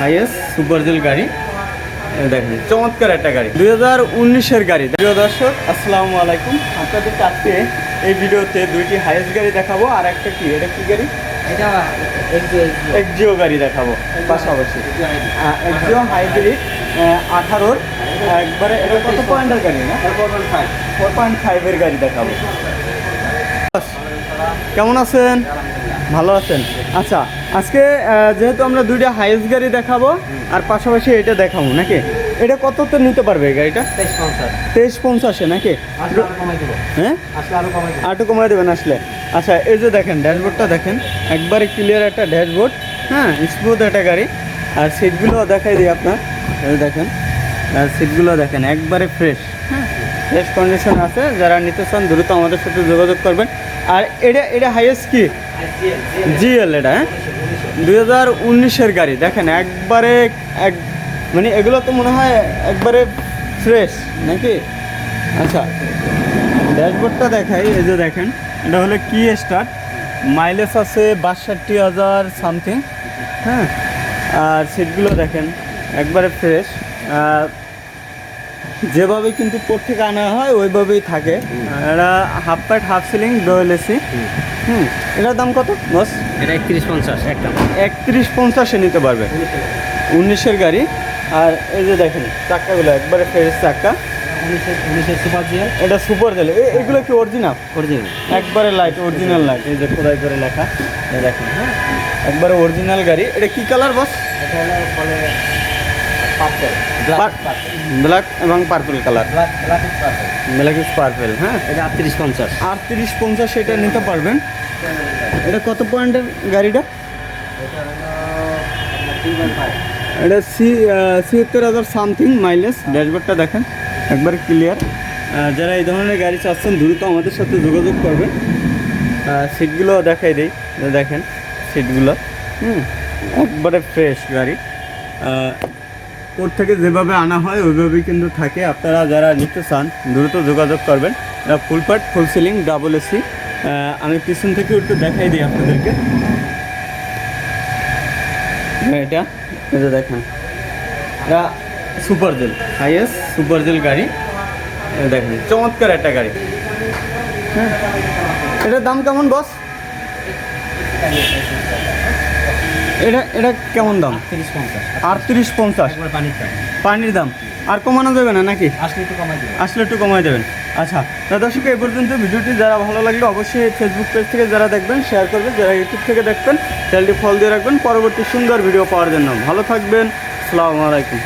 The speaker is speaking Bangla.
হাইয়েস্ট সুপার জেল গাড়ি। দেখেন চমৎকার একটা গাড়ি। দুই হাজার উনিশের গাড়ি। প্রিয় দর্শক আসসালামু আলাইকুম। আপনাদেরকে আজকে এই ভিডিওতে দুইটি হাইয়েস্ট গাড়ি দেখাবো আর একটা কি? এটা কি গাড়ি? এটা এক্সিও গাড়ি দেখাবো পাশাপাশি। এক্সিও হাইব্রিড আঠারোর একবারে এটা কত পয়েন্টের গাড়ি না? ফোর পয়েন্ট ফাইভের গাড়ি দেখাবো। কেমন আছেন? ভালো আছেন? আচ্ছা আজকে যেহেতু আমরা দুইটা হাইয়েস্ট গাড়ি দেখাবো আর পাশাপাশি এটা দেখাবো নাকি? এটা কততে নিতে পারবে এই গাড়িটা? তেইশ পঞ্চাশ। নাকি? হ্যাঁ? আরও কমাই দেবেন আসলে। আচ্ছা এই যে দেখেন ড্যাশবোর্ডটা দেখেন একবারে ক্লিয়ার একটা ড্যাশবোর্ড হ্যাঁ স্মুথ একটা গাড়ি। আর সিটগুলো দেখাই দিই আপনার এই দেখেন আর সিটগুলো দেখেন একবারে ফ্রেশ ফ্রেশ কন্ডিশন আছে, যারা নিতে চান দ্রুত আমাদের সাথে যোগাযোগ করবেন। আর এটা এটা হাইয়েস্ট কি? জিএল এটা হ্যাঁ? দুই হাজার উনিশের গাড়ি, দেখেন, একবারে, এক মানে এগুলো তো মনে হয় একবারে ফ্রেশ নাকি? আচ্ছা ড্যাশবোর্ডটা দেখাই, এই যে দেখেন, এটা হলো কি স্টার্ট মাইলেজ আছে বাষট্টি হাজার সামথিং হ্যাঁ? আর সিটগুলো দেখেন, একবারে ফ্রেশ যেভাবে কিন্তু কোর থেকে আনা হয় ওইভাবেই থাকে। এটা হাফ প্যাট হাফ সিলিং ডোয়েল এসি হুম এটার দাম কত? বস? এটা একত্রিশ পঞ্চাশ একটা একত্রিশ পঞ্চাশে নিতে পারবে। উনিশের গাড়ি। আর এই যে দেখেন চাক্কাগুলো একবারে ফ্রেশ চাক্কা। এটা সুপার জেলে। এগুলো কি অরিজিনাল অরিজিনাল একবারে লাইট অরিজিনাল লাইট এই যে খোদাই করে লেখা। দেখেন হ্যাঁ। একবারে অরিজিনাল গাড়ি। এটা কি কালার বস? এটা হলো ব্ল্যাক ব্ল্যাক এবং purple colour black purple purple হ্যাঁ? এটা আটত্রিশ পঞ্চাশ। আটত্রিশ পঞ্চাশ এটা নিতে পারবেন। এটা কত পয়েন্টের গাড়িটা? এটা সি ছিয়াত্তর হাজার সামথিং মাইলেজ। ড্যাশবোর্ডটা দেখেন একবারে ক্লিয়ার। যারা এই ধরনের গাড়ি চাচ্ছেন দ্রুত আমাদের সাথে যোগাযোগ করবেন। সিটগুলো দেখাই দিই দেখেন সিটগুলো হুম একবারে ফ্রেশ গাড়ি। ওর থেকে যেভাবে আনা হয়, ওইভাবেই কিন্তু থাকে। আপনারা যারা নিতে চান, দ্রুত যোগাযোগ করবেন। Full part, full ceiling, double AC. আমি পিছন থেকে একটু দেখাই দিই আপনাদেরকে। এটা এটা দেখেন। এটা super gel, highest super gel গাড়ি। দেখেন, চমৎকার একটা গাড়ি। হ্যাঁ এটার দাম কেমন, বস? এটা এটা কেমন দাম? আটত্রিশ পঞ্চাশ। আটত্রিশ পঞ্চাশ। পানির দাম। আর কমানো যাবে না নাকি? আসলে একটু কমাই দেবেন আসলে একটু কমাই দেবেন। আচ্ছা তা দর্শক এই পর্যন্ত ভিডিওটি যারা ভালো লাগলে অবশ্যই ফেসবুক পেজ থেকে যারা দেখবেন শেয়ার করবেন যারা ইউটিউব থেকে দেখবেন চ্যানেলটি ফল দিয়ে রাখবেন। পরবর্তী সুন্দর ভিডিও পাওয়ার জন্য। ভালো থাকবেন। আসসালামু আলাইকুম।